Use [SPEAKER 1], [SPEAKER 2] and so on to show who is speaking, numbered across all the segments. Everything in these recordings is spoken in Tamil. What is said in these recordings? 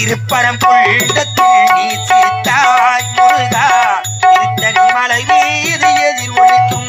[SPEAKER 1] திருப்பரம் புள்ளத்தில் நீ சித்தாய் முருகா. திருத்தணி மலை மீது எதிர் ஒழிக்கும்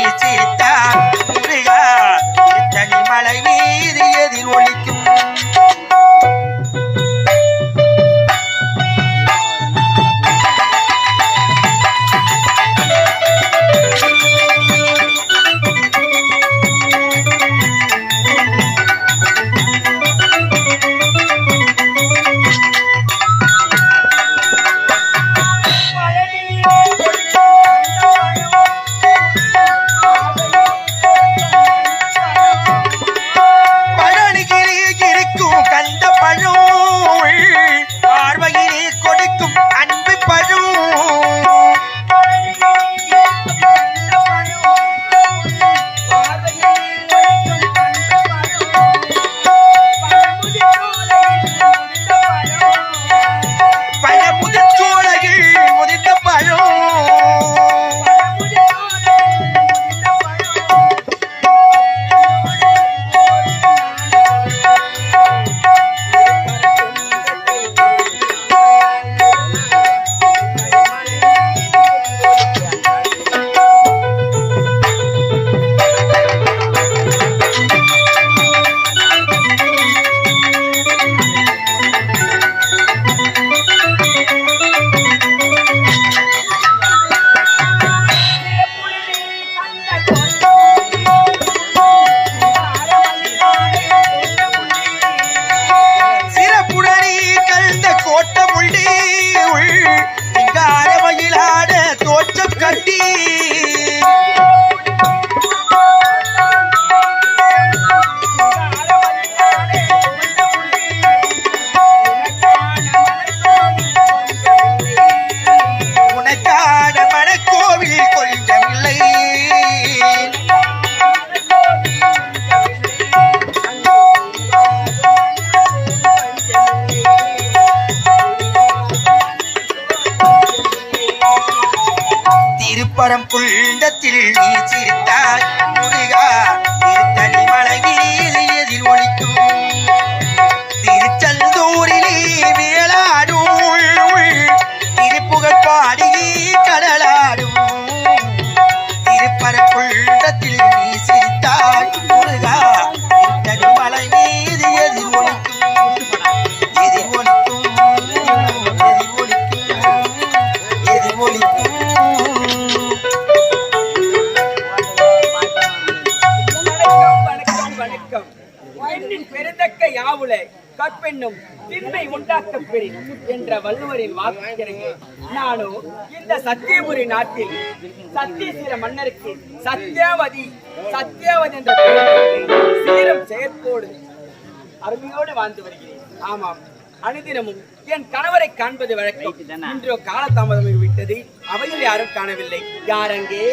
[SPEAKER 1] குண்டத்தில் நீ சிரித்தால் முருகா ஒழிக்கும் Thank you. திருப்பரம் குண்டத்தில் நீ சிரித்தாய் முருகா திருத்தணி மலையில் எதிர் ஒலிக்கும்
[SPEAKER 2] பெருந்தக்க கற்பெண்ணும் திண்மை உண்டாக்க பெறின் என்ற வள்ளுவரின் வாக்கிற்கு நானும் இந்த சத்தியபுரி நாட்டில் சத்தியசீர மன்னருக்கு சத்யாவதி சத்யாவதி என்ற சீரம் செயற்கோடு அருமையோடு வாழ்ந்து வருகிறேன். ஆமாம் அனுதினமும் என் கணவரை காண்பது வழக்கம். இன்றோ கால தாமதம் விட்டது அவையில் யாரும் காணவில்லை. யாரங்கே